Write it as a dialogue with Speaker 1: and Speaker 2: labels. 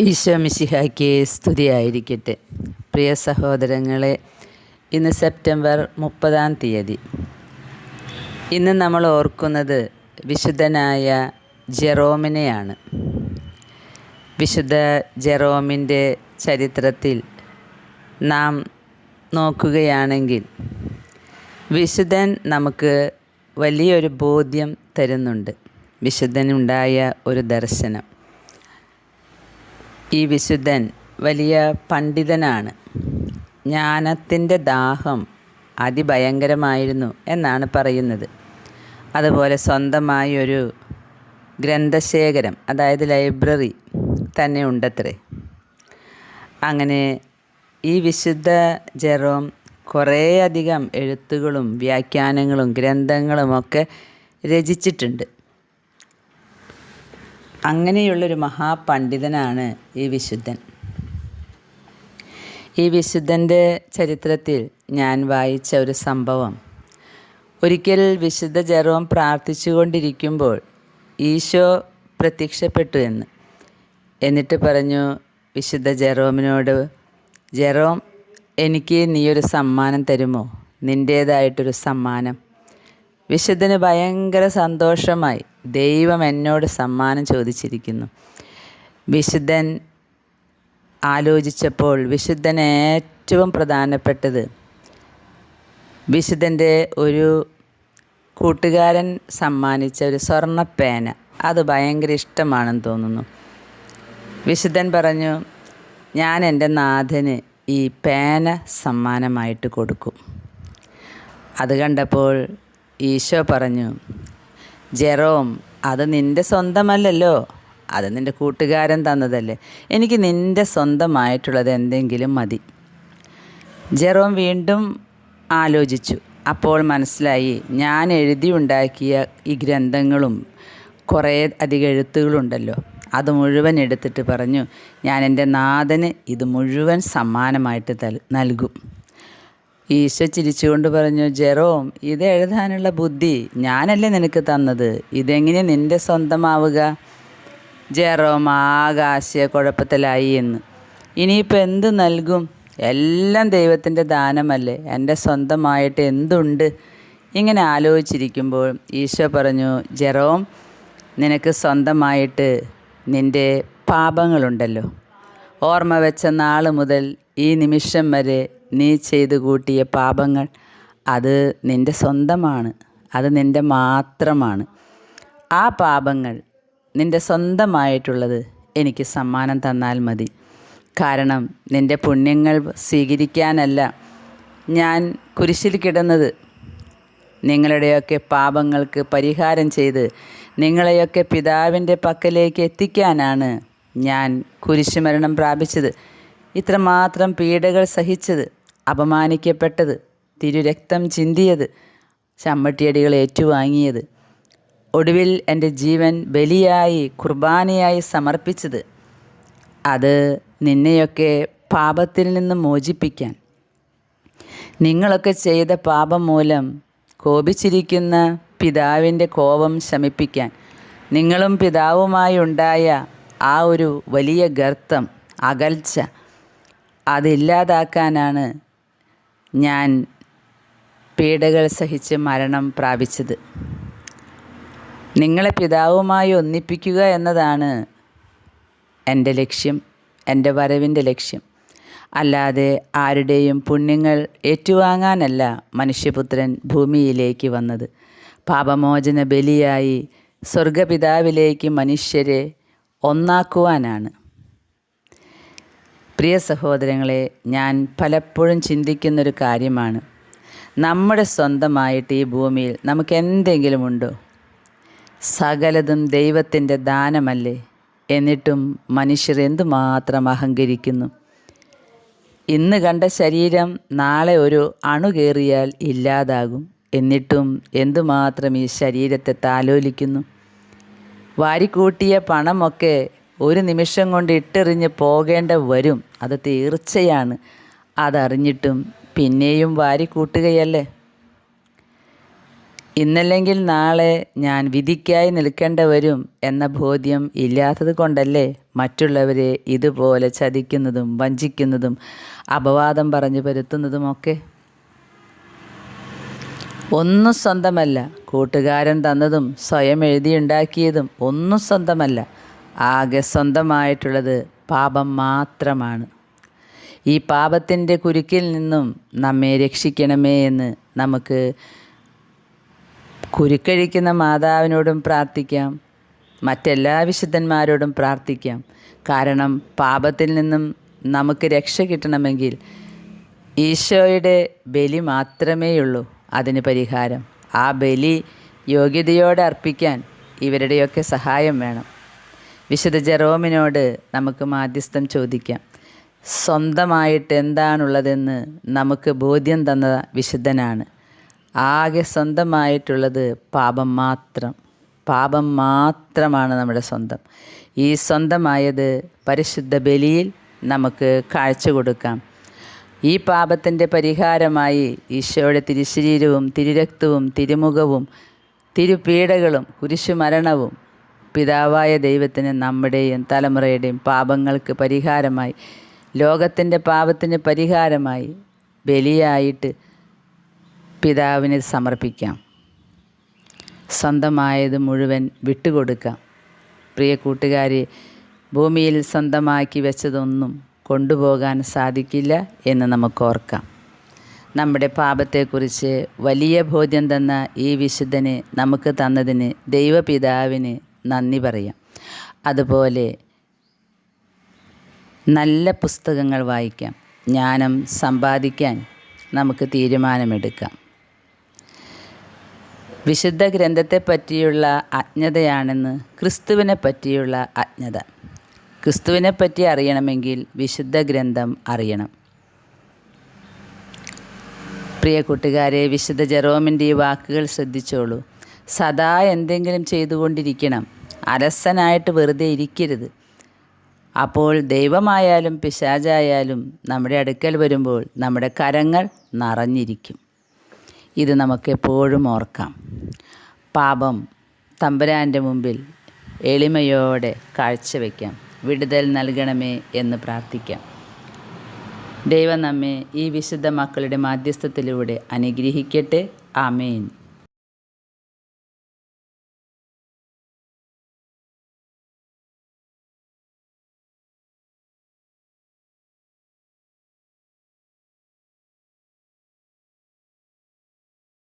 Speaker 1: ഈശോ മിശിഹായ്ക്ക് സ്തുതിയായിരിക്കട്ടെ. പ്രിയ സഹോദരങ്ങളെ ഇന്ന് സെപ്റ്റംബർ മുപ്പതാം തീയതി. ഇന്ന് നമ്മൾ ഓർക്കുന്നത് വിശുദ്ധനായ ജെറോമിനെയാണ്. വിശുദ്ധ ജെറോമിന്റെ ചരിത്രത്തിൽ നാം നോക്കുകയാണെങ്കിൽ വിശുദ്ധൻ നമുക്ക് വലിയൊരു ബോധ്യം തരുന്നുണ്ട്. വിശുദ്ധനുണ്ടായ ഒരു ദർശനം. ഈ വിശുദ്ധൻ വലിയ പണ്ഡിതനാണ്. ജ്ഞാനത്തിന്റെ ദാഹം അതിഭയങ്കരമായിരുന്നു എന്നാണ് പറയുന്നത്. അതുപോലെ സ്വന്തമായി ഒരു ഗ്രന്ഥശേഖരം അതായത് ലൈബ്രറി തന്നെ ഉണ്ടത്രേ. അങ്ങനെ ഈ വിശുദ്ധ ജെറോം കുറേയധികം എഴുത്തുകളും വ്യാഖ്യാനങ്ങളും ഗ്രന്ഥങ്ങളുമൊക്കെ രചിച്ചിട്ടുണ്ട്. അങ്ങനെയുള്ളൊരു മഹാപണ്ഡിതനാണ് ഈ വിശുദ്ധൻ. ഈ വിശുദ്ധന്റെ ചരിത്രത്തിൽ ഞാൻ വായിച്ച ഒരു സംഭവം. ഒരിക്കൽ വിശുദ്ധ ജെറോം പ്രാർത്ഥിച്ചുകൊണ്ടിരിക്കുമ്പോൾ ഈശോ പ്രത്യക്ഷപ്പെട്ടു എന്ന്. എന്നിട്ട് പറഞ്ഞു വിശുദ്ധ ജെറോമിനോട് ജെറോം എനിക്ക് നീയൊരു സമ്മാനം തരുമോ? നിന്റേതായിട്ടൊരു സമ്മാനം. വിശുദ്ധന് ഭയങ്കര സന്തോഷമായി. ദൈവം എന്നോട് സമ്മാനം ചോദിച്ചിരിക്കുന്നു. വിശുദ്ധൻ ആലോചിച്ചപ്പോൾ വിശുദ്ധൻ ഏറ്റവും പ്രധാനപ്പെട്ടത് വിശുദ്ധന്റെ ഒരു കൂട്ടുകാരൻ സമ്മാനിച്ച ഒരു സ്വർണ പേന. അത് ഭയങ്കര ഇഷ്ടമാണെന്ന് തോന്നുന്നു. വിശുദ്ധൻ പറഞ്ഞു ഞാൻ എന്റെ നാഥന് ഈ പേന സമ്മാനമായിട്ട് കൊടുക്കും. അത് കണ്ടപ്പോൾ ഈശോ പറഞ്ഞു ജെറോം അത് നിന്റെ സ്വന്തമല്ലല്ലോ. അത് നിന്റെ കൂട്ടുകാരൻ തന്നതല്ലേ. എനിക്ക് നിന്റെ സ്വന്തമായിട്ടുള്ളത് എന്തെങ്കിലും മതി. ജെറോം വീണ്ടും ആലോചിച്ചു. അപ്പോൾ മനസ്സിലായി ഞാൻ എഴുതി ഉണ്ടാക്കിയ ഈ ഗ്രന്ഥങ്ങളും കുറേ അധികം എഴുത്തുകളുണ്ടല്ലോ. അത് മുഴുവൻ എടുത്തിട്ട് പറഞ്ഞു ഞാൻ എന്റെ നാഥന് ഇത് മുഴുവൻ സമ്മാനമായിട്ട് നൽകും. ഈശോ ചിരിച്ചുകൊണ്ട് പറഞ്ഞു ജെറോം ഇത് എഴുതാനുള്ള ബുദ്ധി ഞാനല്ലേ നിനക്ക് തന്നത്? ഇതെങ്ങനെ നിന്റെ സ്വന്തമാവുക? ജെറോം ആകാശയ കുഴപ്പത്തിലായി എന്ന്. ഇനിയിപ്പോൾ എന്ത് നൽകും? എല്ലാം ദൈവത്തിന്റെ ദാനമല്ലേ? എന്റെ സ്വന്തമായിട്ട് എന്തുണ്ട്? ഇങ്ങനെ ആലോചിച്ചിരിക്കുമ്പോൾ ഈശോ പറഞ്ഞു ജെറോം നിനക്ക് സ്വന്തമായിട്ട് നിന്റെ പാപങ്ങളുണ്ടല്ലോ. ഓർമ്മ വെച്ച നാൾ മുതൽ ഈ നിമിഷം വരെ നീ ചെയ്തു കൂട്ടിയ പാപങ്ങൾ അത് നിന്റെ സ്വന്തമാണ്. അത് നിന്റെ മാത്രമാണ്. ആ പാപങ്ങൾ നിന്റെ സ്വന്തമായിട്ടുള്ളത് എനിക്ക് സമ്മാനം തന്നാൽ മതി. കാരണം നിന്റെ പുണ്യങ്ങൾ സ്വീകരിക്കാനല്ല ഞാൻ കുരിശിൽ കിടന്നത്. നിങ്ങളുടെയൊക്കെ പാപങ്ങൾക്ക് പരിഹാരം ചെയ്ത് നിങ്ങളെയൊക്കെ പിതാവിന്റെ പക്കലേക്ക് എത്തിക്കാനാണ് ഞാൻ കുരിശുമരണം പ്രാപിച്ചത്. ഇത്രമാത്രം പീഡകൾ സഹിച്ചത്. അപമാനിക്കപ്പെട്ടത് തിരുരക്തം ചിന്തിയത് ചമ്മട്ടിയടികൾ ഏറ്റുവാങ്ങിയത് ഒടുവിൽ എന്റെ ജീവൻ ബലിയായി കുർബാനയായി സമർപ്പിച്ചത് അത് നിന്നെയൊക്കെ പാപത്തിൽ നിന്ന് മോചിപ്പിക്കാൻ. നിങ്ങളൊക്കെ ചെയ്ത പാപം മൂലം കോപിച്ചിരിക്കുന്ന പിതാവിന്റെ കോപം ശമിപ്പിക്കാൻ. നിങ്ങളും പിതാവുമായി ഉണ്ടായ ആ ഒരു വലിയ ഗർത്തം അകൽച്ച അതില്ലാതാക്കാനാണ് ഞാൻ പീഡകൾ സഹിച്ച് മരണം പ്രാപിച്ചത്. നിങ്ങളെ പിതാവുമായി ഒന്നിപ്പിക്കുക എന്നതാണ് എന്റെ ലക്ഷ്യം എന്റെ വരവിന്റെ ലക്ഷ്യം. അല്ലാതെ ആരുടെയും പുണ്യങ്ങൾ ഏറ്റുവാങ്ങാനല്ല മനുഷ്യപുത്രൻ ഭൂമിയിലേക്ക് വന്നത്. പാപമോചന ബലിയായി സ്വർഗപിതാവിലേക്ക് മനുഷ്യരെ ഒന്നാക്കുവാനാണ്. പ്രിയ സഹോദരങ്ങളെ ഞാൻ പലപ്പോഴും ചിന്തിക്കുന്നൊരു കാര്യമാണ്. നമ്മുടെ സ്വന്തമായിട്ട് ഈ ഭൂമിയിൽ നമുക്ക് എന്തെങ്കിലും ഉണ്ടോ? സകലതും ദൈവത്തിന്റെ ദാനമല്ലേ? എന്നിട്ടും മനുഷ്യർ എന്തുമാത്രം അഹങ്കരിക്കുന്നു? ഇന്ന് കണ്ട ശരീരം നാളെ ഒരു അണു കയറിയാൽ ഇല്ലാതാകും. എന്നിട്ടും എന്തുമാത്രം ഈ ശരീരത്തെ താലോലിക്കുന്നു? വാരിക്കൂട്ടിയ പണമൊക്കെ ഒരു നിമിഷം കൊണ്ട് ഇട്ടെറിഞ്ഞ് പോകേണ്ട വരും. അത് തീർച്ചയാണ്. അതറിഞ്ഞിട്ടും പിന്നെയും വാരിക്കൂട്ടുകയല്ലേ ഇന്നല്ലെങ്കിൽ നാളെ ഞാൻ വിധിക്കായി നിൽക്കേണ്ട വരും എന്ന ബോധ്യം ഇല്ലാത്തത് കൊണ്ടല്ലേ മറ്റുള്ളവരെ ഇതുപോലെ ചതിക്കുന്നതും വഞ്ചിക്കുന്നതും അപവാദം പറഞ്ഞു പരുത്തുന്നതുമൊക്കെ ഒന്നും സ്വന്തമല്ല. കൂട്ടുകാരൻ തന്നതും സ്വയം എഴുതിയുണ്ടാക്കിയതും ഒന്നും സ്വന്തമല്ല. ആകെ സ്വന്തമായിട്ടുള്ളത് പാപം മാത്രമാണ്. ഈ പാപത്തിന്റെ കുരുക്കിൽ നിന്നും നമ്മെ രക്ഷിക്കണമേ എന്ന് നമുക്ക് കുരുക്കഴിക്കുന്ന മാതാവിനോടും പ്രാർത്ഥിക്കാം. മറ്റെല്ലാ വിശുദ്ധന്മാരോടും പ്രാർത്ഥിക്കാം. കാരണം പാപത്തിൽ നിന്നും നമുക്ക് രക്ഷ കിട്ടണമെങ്കിൽ ഈശോയുടെ ബലി മാത്രമേയുള്ളൂ അതിന് പരിഹാരം. ആ ബലി യോഗ്യതയോടെ അർപ്പിക്കാൻ ഇവരുടെയൊക്കെ സഹായം വേണം. വിശുദ്ധ ജെറോമിനോട് നമുക്ക് മാധ്യസ്ഥം ചോദിക്കാം. സ്വന്തമായിട്ട് എന്താണുള്ളതെന്ന് നമുക്ക് ബോധ്യം തന്ന വിശുദ്ധനാണ്. ആകെ സ്വന്തമായിട്ടുള്ളത് പാപം മാത്രം. പാപം മാത്രമാണ് നമ്മുടെ സ്വന്തം. ഈ സ്വന്തമായത് പരിശുദ്ധ ബലിയിൽ നമുക്ക് കാഴ്ച കൊടുക്കാം. ഈ പാപത്തിന്റെ പരിഹാരമായി ഈശോയുടെ തിരുശരീരവും തിരുരക്തവും തിരുമുഖവും തിരുപീഡകളും കുരിശുമരണവും പിതാവായ ദൈവത്തിന് നമ്മുടെയും തലമുറയുടെയും പാപങ്ങൾക്ക് പരിഹാരമായി ലോകത്തിന്റെ പാപത്തിന് പരിഹാരമായി ബലിയായിട്ട് പിതാവിന് സമർപ്പിക്കാം. സ്വന്തമായത് മുഴുവൻ വിട്ടുകൊടുക്കാം. പ്രിയ കൂട്ടുകാരെ ഭൂമിയിൽ സ്വന്തമാക്കി വെച്ചതൊന്നും കൊണ്ടുപോകാൻ സാധിക്കില്ല എന്ന് നമുക്ക് ഓർക്കാം. നമ്മുടെ പാപത്തെക്കുറിച്ച് വലിയ ബോധ്യം തന്ന ഈ വിശുദ്ധനെ നമുക്ക് തന്നതിന് ദൈവപിതാവിന് നന്ദി പറയാം. അതുപോലെ നല്ല പുസ്തകങ്ങൾ വായിക്കാം. ജ്ഞാനം സമ്പാദിക്കാൻ നമുക്ക് തീരുമാനമെടുക്കാം. വിശുദ്ധ ഗ്രന്ഥത്തെ പറ്റിയുള്ള അജ്ഞതയാണെന്ന് ക്രിസ്തുവിനെ പറ്റിയുള്ള അജ്ഞത. ക്രിസ്തുവിനെ പറ്റി അറിയണമെങ്കിൽ വിശുദ്ധ ഗ്രന്ഥം അറിയണം. പ്രിയ കൂട്ടുകാരെ വിശുദ്ധ ജെറോമിന്റെ ഈ വാക്കുകൾ ശ്രദ്ധിച്ചോളൂ. സദാ എന്തെങ്കിലും ചെയ്തുകൊണ്ടിരിക്കണം. അലസനായിട്ട് വെറുതെ ഇരിക്കരുത്. അപ്പോൾ ദൈവമായാലും പിശാചായാലും നമ്മുടെ അടുക്കൽ വരുമ്പോൾ നമ്മുടെ കരങ്ങൾ നിറഞ്ഞിരിക്കും. ഇത് നമുക്കെപ്പോഴും ഓർക്കാം. പാപം തമ്പുരാന്റെ മുമ്പിൽ എളിമയോടെ കാഴ്ചവെക്കാം. വിടുതൽ നൽകണമേ എന്ന് പ്രാർത്ഥിക്കാം. ദൈവം നമ്മെ ഈ വിശുദ്ധ മക്കളുടെ മാധ്യസ്ഥത്തിലൂടെ അനുഗ്രഹിക്കട്ടെ. ആമേൻ.